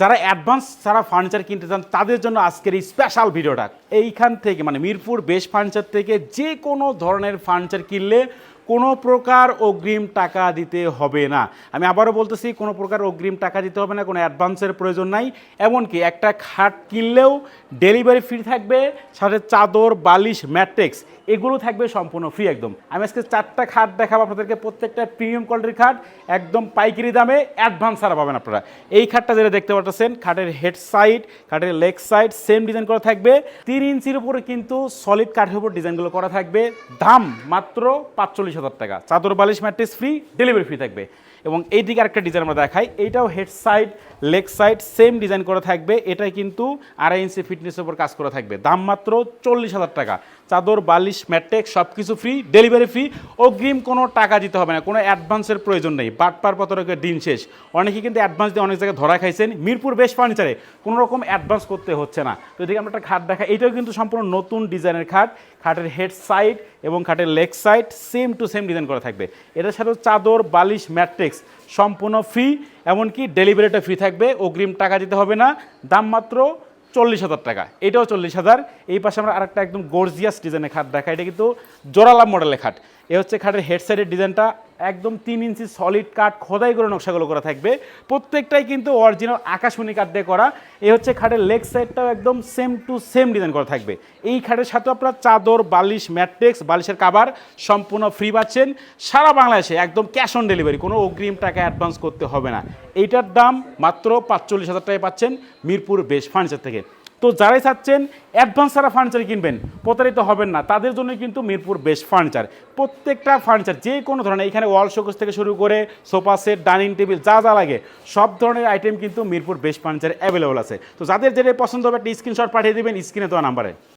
যারা অ্যাডভান্স যারা ফার্নিচার কিনতে চান, তাদের জন্য আজকের এই স্পেশাল ভিডিওটা এইখান থেকে মানে মিরপুর বেশ ফার্নিচার থেকে যে কোনো ধরনের ফার্নিচার কিনলে কোনো প্রকার অগ্রিম টাকা দিতে হবে না। আমি আবারও বলতেছি, কোনো প্রকার অগ্রিম টাকা দিতে হবে না, কোনো অ্যাডভান্সের প্রয়োজন নাই। এমনকি একটা খাট কিনলেও ডেলিভারি ফ্রি থাকবে, সাথে চাদর, বালিশ, ম্যাট্রিক্স, এগুলো থাকবে সম্পূর্ণ ফ্রি একদম। আমি আজকে চারটা খাট দেখাবো আপনাদেরকে, প্রত্যেকটা প্রিমিয়াম কোয়ালিটির খাট, একদম পাইকারি দামে, অ্যাডভান্স ছাড়া পাবেন আপনারা। এই খাটটা যেটা দেখতে পাচ্ছেন, খাটের হেড সাইড, খাটের লেগ সাইড, সেম ডিজাইন করা থাকবে। তিন ইঞ্চির উপরে কিন্তু সলিড কাঠের উপর ডিজাইনগুলো করা থাকবে। দাম মাত্র পাঁচচল্লিশ হাজার টাকা। চাদর, বালিশ ম্যাট্রিক্স ফ্রি ডেলিভারি ফ্রি থাকবে। এবং এইদিকে আরেকটা ডিজাইন আমরা দেখাই। এইটাও head side leg side same design করা থাকবে। এটাই কিন্তু আড়াই ইঞ্চি ফিটনেসের উপর কাজ করা থাকবে। দাম মাত্র চল্লিশ হাজার টাকা। চাদর, বালিশ ম্যাট্রিক সব কিছু ফ্রি ডেলিভারি ফ্রি অগ্রিম কোনো টাকা দিতে হবে না, কোনো অ্যাডভান্সের প্রয়োজন নেই। বাটপার পতরকের দিন শেষ। অনেকে কিন্তু অ্যাডভান্স দিয়ে অনেক জায়গায় ধরা খাইছেন। মিরপুর বেশ ফার্নিচারে কোনো রকম অ্যাডভান্স করতে হচ্ছে না। তো এদিকে আমরা একটা খাট দেখা এটাও কিন্তু সম্পূর্ণ নতুন ডিজাইনের খাট। খাটের হেড সাইড এবং খাটের leg side same to same design করা থাকবে। এটার সাথে চাদর, বালিশ ম্যাট্রিক্স সম্পূর্ণ ফ্রি এমনকি ডেলিভারিটা ফ্রি থাকবে। অগ্রিম টাকা দিতে হবে না। দাম মাত্র চল্লিশ হাজার টাকা। এটাও চল্লিশ হাজার। এই পাশে আমরা আরেকটা একদম গর্জিয়াস ডিজাইনের খাট দেখা এটা কিন্তু জোরালা মডেলের খাট। এ হচ্ছে খাটের হেড সাইডের ডিজাইনটা। একদম তিন ইঞ্চি সলিড কাঠ খোদাই করে নকশাগুলো করা থাকবে। প্রত্যেকটাই কিন্তু অরিজিনাল আকাশমণি কাঠ দিয়ে করা। এ হচ্ছে খাটের লেগ সাইডটাও একদম সেম টু সেম ডিজাইন করা থাকবে। এই খাটের সাথে আপনার চাদর, বালিশ, ম্যাট্রিক্স, বালিশের কাবার সম্পূর্ণ ফ্রি পাচ্ছেন। সারা বাংলাদেশে একদম ক্যাশ অন ডেলিভারি কোনো অগ্রিম টাকা অ্যাডভান্স করতে হবে না। এইটার দাম মাত্র পাঁচচল্লিশ হাজার টাকায় পাচ্ছেন মিরপুর বেশ ফার্নিচার থেকে। তো যারাই চাচ্ছেন অ্যাডভান্স ছাড়া ফার্নিচার কিনবেন, প্রতারিত হবেন না। তাদের জন্য কিন্তু মিরপুর বেস্ট ফার্নিচার প্রত্যেকটা ফার্নিচার যে কোনো ধরনের, এখানে ওয়াল শোকেস থেকে শুরু করে সোফা সেট ডাইনিং টেবিল যা যা লাগে, সব ধরনের আইটেম কিন্তু মিরপুর বেস্ট ফার্নিচার অ্যাভেলেবল আছে। তো যাদের যেটা পছন্দ হবে, একটা স্ক্রিনশট পাঠিয়ে দেবেন স্ক্রিনে দেওয়া নাম্বারে